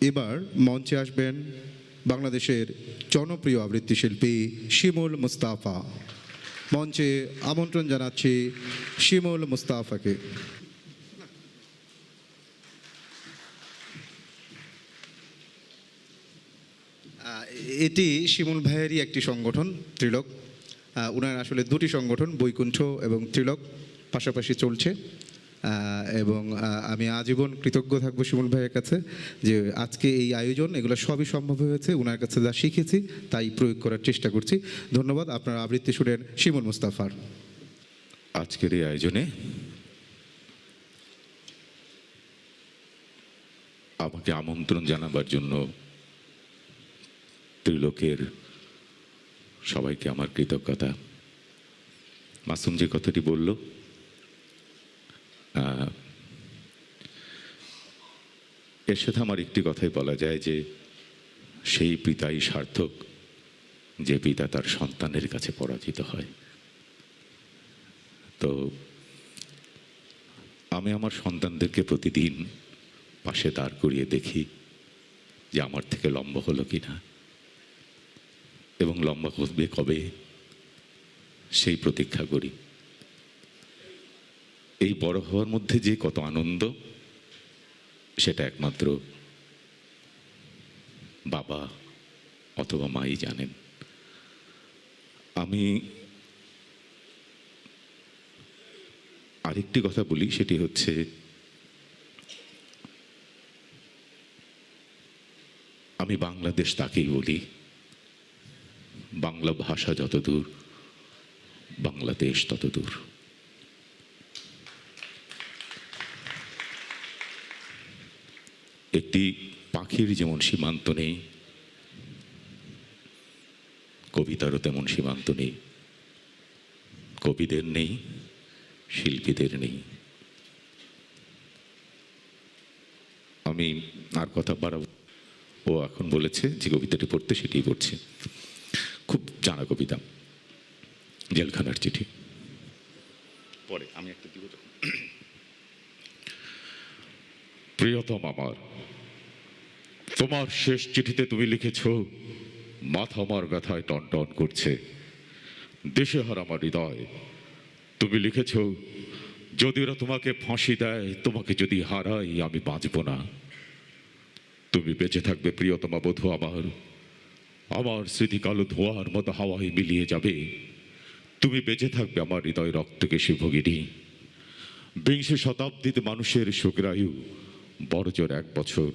এবার মঞ্চে আসবেন বাংলাদেশের জনপ্রিয় আবৃত্তি শিল্পী শিমুল মুস্তাফা। মঞ্চে আমন্ত্রণ জানাচ্ছি শিমুল মুস্তাফাকে। এটি শিমুল ভাইয়েরই একটি সংগঠন, ত্রিলোক। ওনার আসলে দুটি সংগঠন, বৈকুণ্ঠ এবং ত্রিলোক, পাশাপাশি চলছে। এবং আমি আজীবন কৃতজ্ঞ থাকব শিমুল ভাইয়ের কাছে যে আজকে এই আয়োজন, এগুলো সবই সম্ভব হয়েছে। ওনার কাছে যা শিখেছি, তাই প্রয়োগ করার চেষ্টা করছি। ধন্যবাদ, আপনার আবৃত্তি শুনেন শিমুল মুস্তাফার। আজকের এই আয়োজনে আমাকে আমন্ত্রণ জানাবার জন্য ত্রিলোকের সবাইকে আমার কৃতজ্ঞতা। মাসুম যে কথাটি বলল এর সাথে আমার একটি কথাই বলা যায় যে, সেই পিতাই সার্থক, যে পিতা তার সন্তানের কাছে পরাজিত হয়। তো, আমি আমার সন্তানদেরকে প্রতিদিন পাশে দাঁড় করিয়ে দেখি যে আমার থেকে লম্বা হলো কি না এবং লম্বা হবে কবে? সেই প্রতীক্ষা করি। এই বড় হওয়ার মধ্যে যে কত আনন্দ সেটা একমাত্র বাবা অথবা মাই জানেন। আমি আরেকটি কথা বলি, সেটি হচ্ছে আমি বাংলাদেশ তাকেই বলি। বাংলা ভাষা যতদূর, বাংলাদেশ তত একটি পাখির যেমন সীমান্ত নেই, কবিতারও তেমন সীমান্ত নেই, কবিদের নেই, শিল্পীদের নেই। আমি আর কথা বাড়াবো। ও এখন বলেছে যে কবিতাটি পড়তে সেটি পড়ছে। খুব জানা কবিতা, জেলখানার চিঠি। পরে, আমি একটা দিব তখন। প্রিয়তম আমার, তোমার শেষ চিঠিতে তুমি লিখেছ, মাথা আমার ব্যথায় টন টন করছে, দেশে হার আমার হৃদয়। তুমি লিখেছ, যদি ওরা তোমাকে ফাঁসি দেয়, তোমাকে যদি হারাই, আমি বাঁচব না। তুমি বেঁচে থাকবে প্রিয়তমা বধূ আমার আমার স্মৃতি কালো ধোয়ার মতো হাওয়ায় মিলিয়ে যাবে। তুমি বেঁচে থাকবে আমার হৃদয় রক্তকে শিবগিরি বিংশ শতাব্দীতে মানুষের সুগ্রায়ু বড়জোর এক বছর।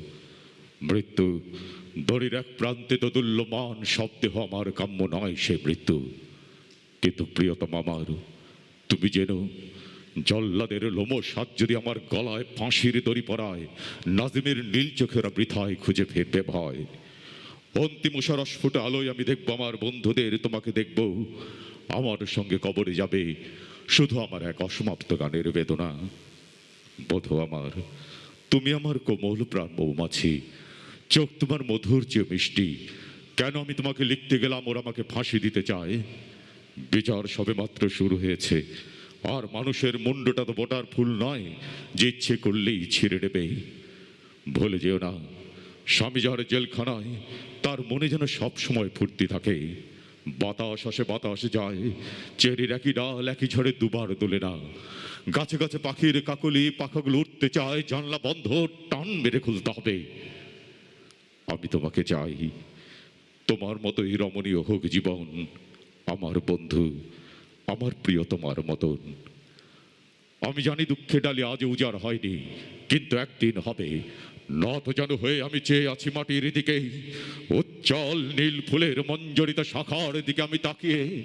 মৃত্যু, দড়ির এক প্রান্তে দোদুল্যমান শব্দেহ আমার কাম্য নয় সে মৃত্যু। কিন্তু প্রিয়তম আমার, তুমি যেন জল্লাদের লোমস হাত যদি আমার গলায় ফাঁসির দড়ি পড়ায় নাজিমের নীল চোখেরা বৃথায় খুঁজে ফিরবে ভয়। অন্তিম সরস ফুটে আলোয় আমি দেখব আমার বন্ধুদের, তোমাকে দেখব। আমার সঙ্গে কবরে যাবে, শুধু আমার এক অসমাপ্ত গানের বেদনা। বধু আমার তুমি আমার কোমল প্রাণ মৌমাছি। চোখ তোমার মধুর চেয়ে মিষ্টি। কেন আমি তোমাকে লিখতে গেলাম, ওরা আমাকে ফাঁসি দিতে চায়? বিচার সবেমাত্র শুরু হয়েছে। আর মানুষের মুন্ডটা তো বোটার ফুল নয়, যে ইচ্ছে করলেই ছিঁড়ে নেবে। ভুলে যেও না, স্বামী যার জেলখানায়, তার মনে যেন সব সময় ফুর্তি থাকে। বাতাস আসে, বাতাস যায়। চেরির একই ডাল একই ঝড়ে দুবার দোলে না। গাছে গাছে পাখির কাকলি, পাখাগুলো উঠতে চায়, জানলা বন্ধ, টান মেরে খুলতে হবে। আমি তোমাকে চাই। তোমার মতোই রমণীয় হোক জীবন। আমার বন্ধু, আমার প্রিয় তোমার মতন। আমি জানি দুঃখে ডালি আজ উজাড় হয়নি, কিন্তু একদিন হবে। নত যেন হয়ে আমি চেয়ে আছি মাটির দিকে। উজ্জ্বল নীল ফুলের মঞ্জরিত শাখার দিকে আমি তাকিয়ে।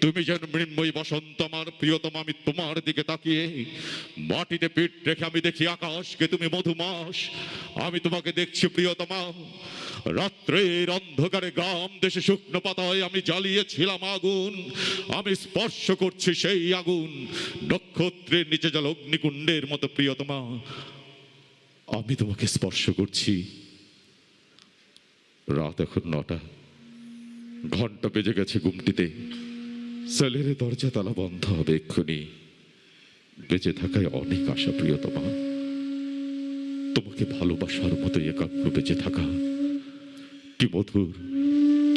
তুমি যেন মৃন্ময়ী বসন্ত, আমার প্রিয়তম, আমি তোমার দিকে তাকিয়ে। মাটিতে পিঠ রেখে আমি দেখি আকাশকে, তুমি মধুমাস। আমি তোমাকে দেখছি প্রিয়তমা। রাত্রের অন্ধকারে গ্রাম দেশে শুকনো পাতায় আমি জ্বালিয়েছিলাম আগুন। আমি স্পর্শ করছি সেই আগুন। নক্ষত্রের নিচে জল অগ্নিকুণ্ডের মতো প্রিয়তমা। আমি তোমাকে স্পর্শ করছি। রাত এখন নটা। ঘণ্টা বেজে গেছে গুমটিতে সেলের দরজা তালা বন্ধ হবে এক্ষুনি। বেঁচে থাকায় অনেক আশা প্রিয়তমা। তোমাকে ভালোবাসার মতো একাগ্র বেঁচে থাকা। কি মধুর,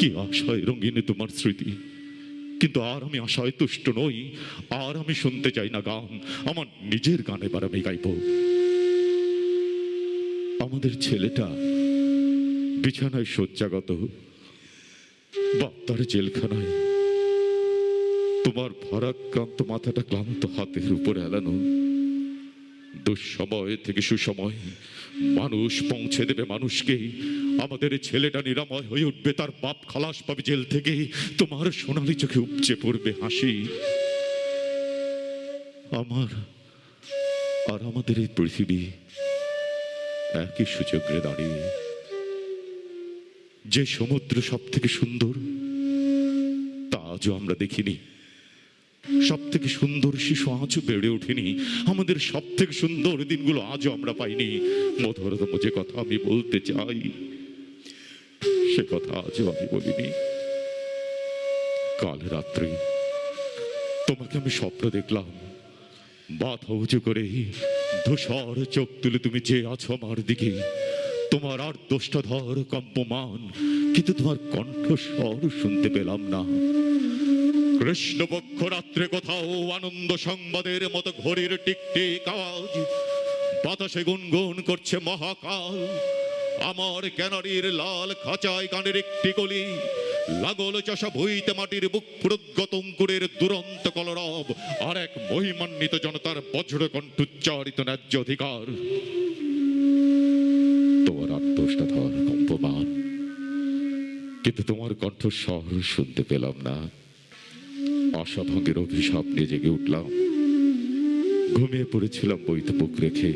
কি আশায় রঙিন তোমার স্মৃতি। কিন্তু আর আমি আশায় তুষ্ট নই। আর আমি শুনতে চাই না গান। আমার নিজের গান এবার আমি গাইব। আমাদের ছেলেটা বিছানায় শয্যাগত। বাপ্তার জেলখানায়। তোমার ভারাক্রান্ত মাথাটা ক্লান্ত হাতের উপর এলানো। দুঃসময় থেকে সুসময় মানুষ পৌঁছে দেবে মানুষকে। আমাদের ছেলেটা নিরাময় হয়ে উঠবে, তার বাপ খালাস পাবে জেল থেকে। তোমার সোনালি চোখে উপচে পড়বে হাসি। আমার আর আমাদের এই পৃথিবী একই সুযোগে দাঁড়িয়ে। যে সমুদ্র সব থেকে সুন্দর, তা আজও আমরা দেখিনি। সব থেকে সুন্দর শিশু আজও বেড়ে ওঠেনি। আমাদের সব থেকে সুন্দর দিনগুলো আজও আমরা পাইনি। মধুরতম যে কথা আমি বলতে চাই, সে কথা আজও আমি বলিনি। কাল রাত্রে তোমাকে আমি স্বপ্ন দেখলাম। বাধা উঁচু করে ধূসর চোখ তুলে তুমি যে আছো আমার দিকে, তোমার আর দোষটা ধর কম্পমান, কিন্তু তোমার কণ্ঠস্বর শুনতে পেলাম না। কৃষ্ণপক্ষ রাত্রে কোথাও আনন্দ সংবাদের মতো ঘড়ির টিকটিক আওয়াজ, বাতাসে গুনগুন করছে মহাকাল। আমার ক্যানারির লাল খাঁচায় গানের একটি গলি লাগল চষা ভুইতে মাটির বুক প্রদ্গত অঙ্কুরের দুরন্ত কলরব। আর এক মহিমান্বিত জনতার বজ্র কণ্ঠোচ্চারিত ন্যায্য অধিকার। তোমার আত্মষ্ঠা ধর কম্পমান। কিন্তু তোমার কণ্ঠস্বর শুনতে পেলাম না। আশাভঙ্গের অভিশাপ নিয়ে জেগে উঠলাম। ঘুমিয়ে পড়েছিলাম বইতে বুক রেখে।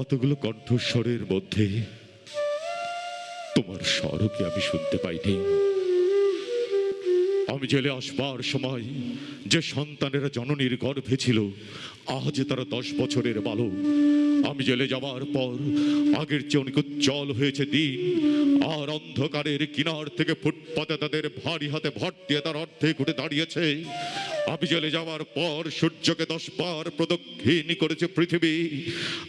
অতগুলো কণ্ঠস্বরের মধ্যে তোমার স্বরকে আমি শুনতে পাইনি। আমি জেলে আসবার সময় যে সন্তানেরা জননীর গর্ভে ছিল, আজ তারা দশ বছরের বালক। আমি জেলে যাওয়ার পর আগের চেয়ে অনেক উজ্জ্বল হয়েছে দিন, আর অন্ধকারের কিনার থেকে ফুটপাতে তাদের ভারী হাতে ভর দিয়ে তার অর্ধেক উঠে দাঁড়িয়েছে। আমি জেলে যাওয়ার পর সূর্যকে দশ বার প্রদক্ষিণ করেছে পৃথিবী।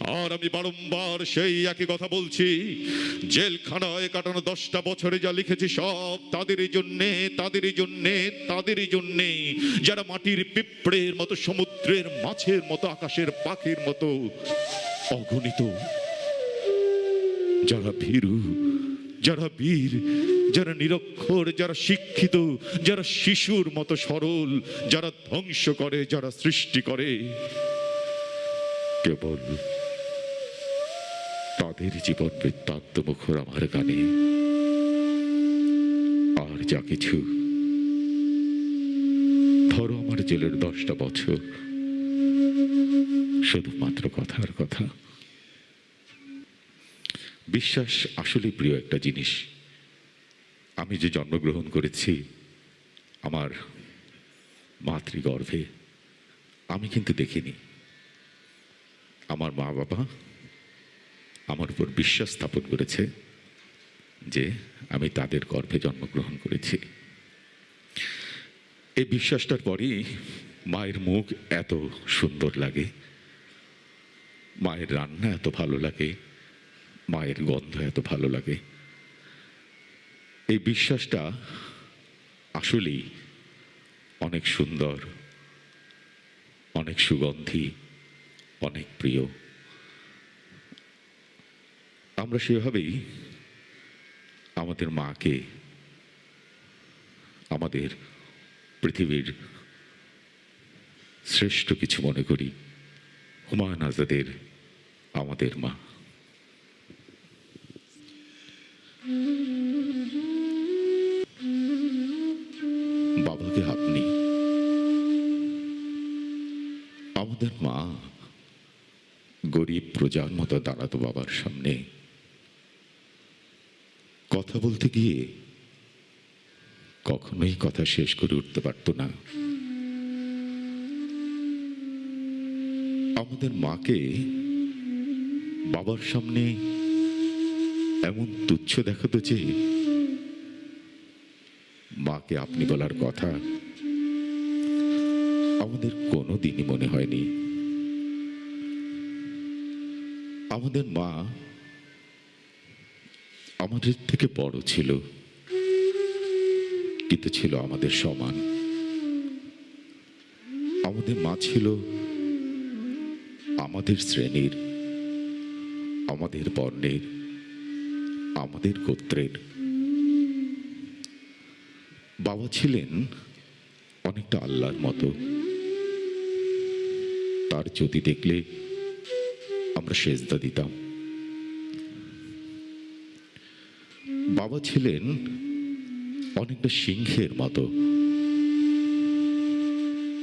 আর আমি বারংবার সেই একই কথা বলছি, জেলখানায় কাটানো দশটা বছরে যা লিখেছি সব তাদেরই জন্যে তাদেরই জন্যে তাদেরই জন্যে। যারা মাটির পিঁপড়ের মতো, সমুদ্রের মাছের মতো, আকাশের পাখির মতো অগণিত। যারা ভীরু, যারা বীর যারা নিরক্ষর, যারা শিক্ষিত, যারা শিশুর মতো সরল, যারা ধ্বংস করে, যারা সৃষ্টি করে, কেবল তাদের জীবন বৃত্তান্ত মুখর আমার গানে। আর যা কিছু ধরো আমার জেলের দশটা বছর, শুধুমাত্র কথার কথা। বিশ্বাস আসলে প্রিয় একটা জিনিস। আমি যে জন্মগ্রহণ করেছি, আমার মাতৃগর্ভে, আমি কিন্তু দেখিনি। আমার মা বাবা আমার উপর বিশ্বাস স্থাপন করেছে যে আমি তাদের গর্ভে জন্মগ্রহণ করেছি। এই বিশ্বাসটার পরেই মায়ের মুখ এত সুন্দর লাগে, মায়ের রান্না এত ভালো লাগে, মায়ের গন্ধ এত ভালো লাগে। এই বিশ্বাসটা আসলেই অনেক সুন্দর, অনেক সুগন্ধি, অনেক প্রিয়। আমরা সেভাবেই আমাদের মাকে, আমাদের পৃথিবীর শ্রেষ্ঠ কিছু মনে করি। হুমায়ুন আজাদের, আমাদের মা। প্রজার মতো দাঁড়াতো বাবার সামনে। কথা বলতে গিয়ে কখনোই কথা শেষ করে উঠতে পারতো না। আমাদের মাকে বাবার সামনে এমন তুচ্ছ দেখাতো যে মাকে আপনি বলার কথা আমাদের কোনো দিনই মনে হয়নি। আমাদের মা আমাদের থেকে বড় ছিল, কিন্তু ছিল আমাদের সমান। আমাদের মা ছিল আমাদের শ্রেণির, আমাদের বর্ণের, আমাদের গোত্রের। বাবা ছিলেন অনেকটা আল্লাহর মতো। তার যদি দেখলে আমরা সেজদা দিতাম। বাবা ছিলেন অনেকটা সিংহের মতো।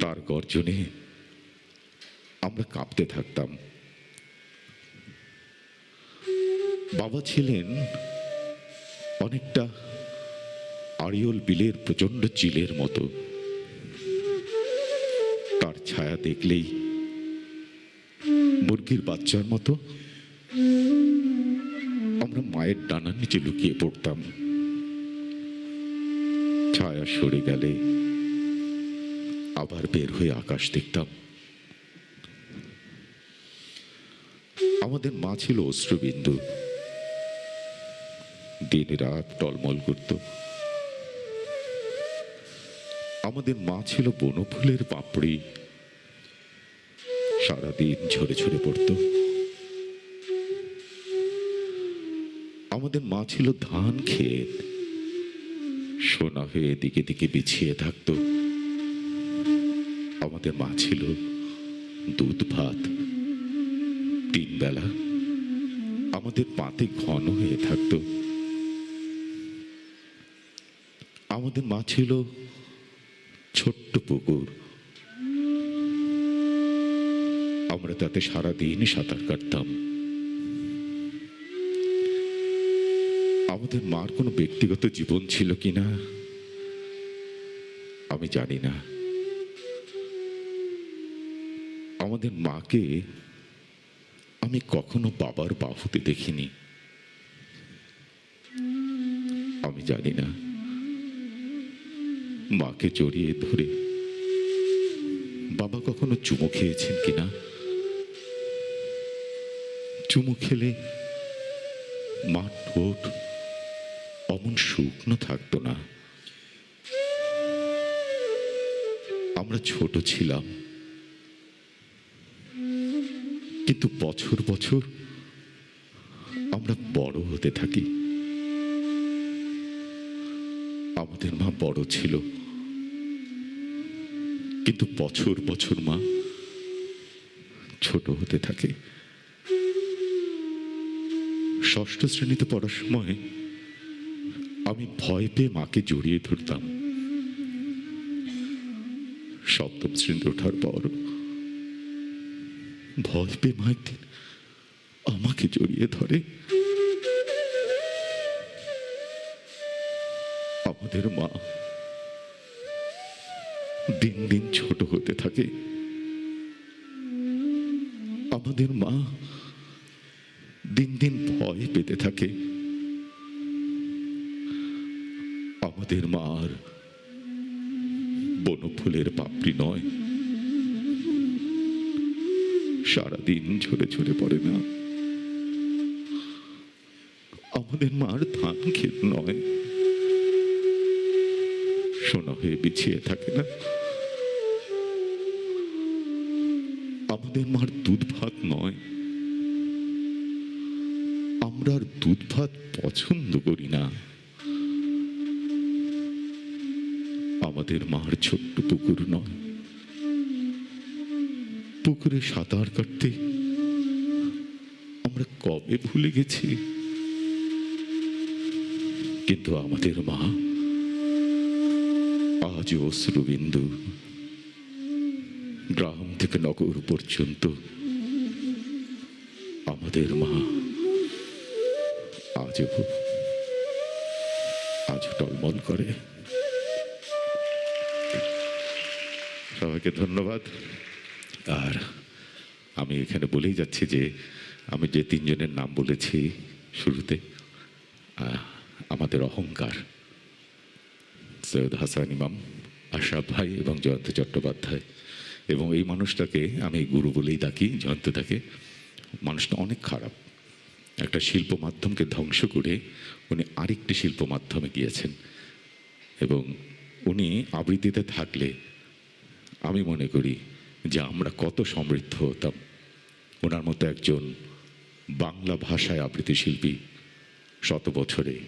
তার গর্জনে আমরা কাঁপতে থাকতাম। বাবা ছিলেন অনেকটা আড়িয়ল বিলের প্রচণ্ড চিলের মতো। তার ছায়া দেখলেই মুরগির বাচ্চার মতো। আমরা মায়ের ডানার নিচে লুকিয়ে পড়তাম। ছায়া সরে গেলে আবার বের হয়ে আকাশ দেখতাম। আমাদের মা ছিল অশ্রুবিন্দু। দিন রাত টলমল করত। আমাদের মা ছিল বনফুলের পাপড়ি। সারাদিন ঝরে ঝরে পড়ত। আমাদের মা ছিল ধান ক্ষেত। সোনা হয়ে দিকে দিকে বিছিয়ে থাকত। আমাদের মা ছিল দুধ ভাত। তিন বেলা আমাদের পাতে ঘন হয়ে থাকতো। আমাদের মা ছিল ছোট্ট পুকুর। আমরা তাতে সারাদিন সাঁতার কাটতাম। আমাদের মার কোনো ব্যক্তিগত জীবন ছিল কিনা, আমি জানি না। আমাদের মাকে আমি কখনো বাবার বাহুতে দেখিনি। আমি জানি না। মাকে জড়িয়ে ধরে বাবা কখনো চুমু খেয়েছেন কিনা? চুমু খেলে মা ঠোঁট অমন শুকনো থাকতো না। আমরা ছোট ছিলাম। কিন্তু বছর বছর আমরা বড় হতে থাকি। আমাদের মা বড় ছিল। কিন্তু বছর বছর মা ছোট হতে থাকে। ষষ্ঠ শ্রেণীতে পড়ার সময় আমি ভয় পেয়ে মাকে জড়িয়ে ধরতাম। সপ্তম শ্রেণীতে ওঠার পর ভয় পেয়ে মা একদিন আমাকে জড়িয়ে ধরে। আমাদের মা দিন দিন ছোট হতে থাকে। আমাদের মা দিন দিন ভয় পেতে থাকে। আমাদের মার বনফুলের পাপড়ি নয়। সারাদিন ঝরে ঝরে পড়ে না। আমাদের মার ধান ক্ষেত নয়। সোনা হয়ে বিছিয়ে থাকে না। আমাদের মার দুধ ভাত নয়। আমরা আর দুধ ভাত পছন্দ করি না। আমাদের মার ছোট্ট পুকুর নয়। পুকুরে সাঁতার কাটতে আমরা কবে ভুলে গেছি? কিন্তু আমাদের মা আজ অশ্রুবিন্দু। গ্রাম থেকে নগর পর্যন্ত আমাদের মা আজও আজ টলমল করে। সবাইকে ধন্যবাদ। আর আমি এখানে বলেই যাচ্ছি যে আমি যে তিনজনের নাম বলেছি শুরুতে আমাদের অহংকার, সৈয়দ হাসান ইমাম, আশরাফ ভাই এবং জয়ন্ত চট্টোপাধ্যায়। এবং এই মানুষটাকে আমি গুরু বলেই ডাকি জয়ন্তটাকে মানুষটা অনেক খারাপ। একটা শিল্প মাধ্যমকে ধ্বংস করে উনি আরেকটি শিল্প মাধ্যমে গিয়েছেন। এবং উনি আবৃত্তিতে থাকলে আমি মনে করি যে আমরা কত সমৃদ্ধ হতাম। ওনার মতো একজন বাংলা ভাষায় আবৃত্তি শিল্পী শত বছরে